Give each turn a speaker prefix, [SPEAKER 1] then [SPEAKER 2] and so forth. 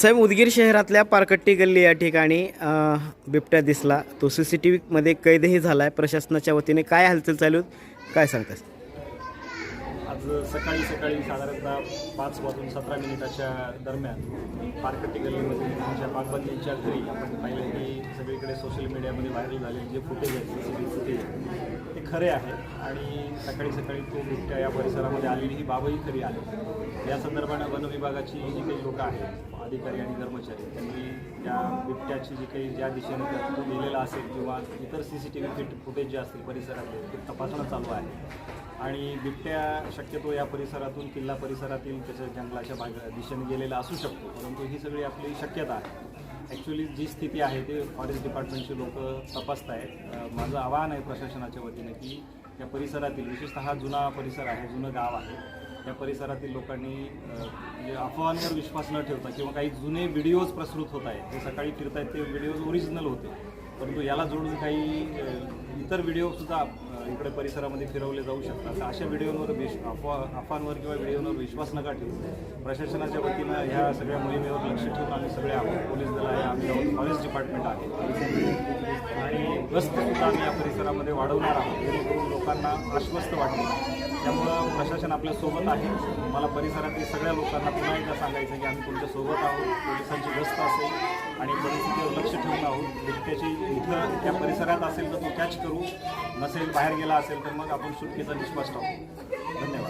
[SPEAKER 1] साहेब उदगीर शहरातल्या पारकट्टी गल्ली या ठिकाणी बिबट्या दिसला. तो सी सी टी व्हीमध्ये कैदही झाला आहे प्रशासनाच्या वतीने काय हालचाल चालू आहेत? काय सांगतास
[SPEAKER 2] आज सकाळी सकाळी साधारणतः पाच वाजून सतरा मिनिटाच्या दरम्यान पारकट्टी गल्लीमध्ये त्यांच्या बागबंदीच्या घरी आपण पाहिलं की सगळीकडे सोशल मीडियामध्ये व्हायरल झालेले जे फुटेज आहेत सी सी खरे आहे. आणि सकाळी सकाळी तो बिबट्या या परिसरामध्ये आलेली ही बाबही खरी आहे. या संदर्भानं वन विभागाची जी काही लोकं आहेत अधिकारी आणि कर्मचारी त्यांनी त्या बिबट्याची जी काही ज्या दिशेने तो दिलेला असेल किंवा इतर C C T V fit footage जे असतील परिसरातले ते तपासणं चालू आहे. आणि बिबट्या शक्यतो या परिसरातून किल्ला परिसरातील त्याच्या जंगलाच्या भाग दिशेने गेलेला असू शकतो. परंतु ही सगळी आपली शक्यता आहे. ॲक्च्युली जी स्थिती आहे ते फॉरेस्ट डिपार्टमेंटचे लोक तपासत आहेत माझं आवाहन आहे प्रशासनाच्या वतीने की या परिसरातील विशेषतः जुना परिसर आहे जुनं गाव आहे या परिसरातील लोकांनी म्हणजे अफवांवर विश्वास न ठेवता किंवा काही जुने व्हिडिओज प्रसृत होत आहेत. जे सकाळी फिरत आहेत ते व्हिडिओज ओरिजिनल होते. परंतु याला जोडून काही इतर व्हिडिओसुद्धा इकडे परिसरामध्ये फिरवले जाऊ शकतात. अशा व्हिडिओवर विश अफवा अफवांवर किंवा व्हिडिओवर विश्वास नका ठेवू. प्रशासनाच्या वतीनं ह्या सगळ्या मोहिमेवर लक्ष ठेवून आम्ही सगळे आहोत. पोलीस दल आहे आम्ही आहोत फॉरेस्ट डिपार्टमेंट आहे. आणि गस्तसुद्धा आम्ही या परिसरामध्ये वाढवणार आहोत जेणेकरून लोकांना आश्वस्त वाटेल. प्रशासन आपल्यासोबत आहे. मला परिसरातील सगळ्या लोकांना पुन्हा एकदा सांगायचं की आम्ही तुमच्यासोबत आहोत. पोलिसांची गस्त असेल आणि परिस्थितीवर लक्ष ठेवून आहोत. बिबट्याची इथं त्या परिसरात असेल तर तो कॅच करू. नसेल बाहेर गेला असेल तर मग आपण सुटकेचा निष्पास टाकू. धन्यवाद.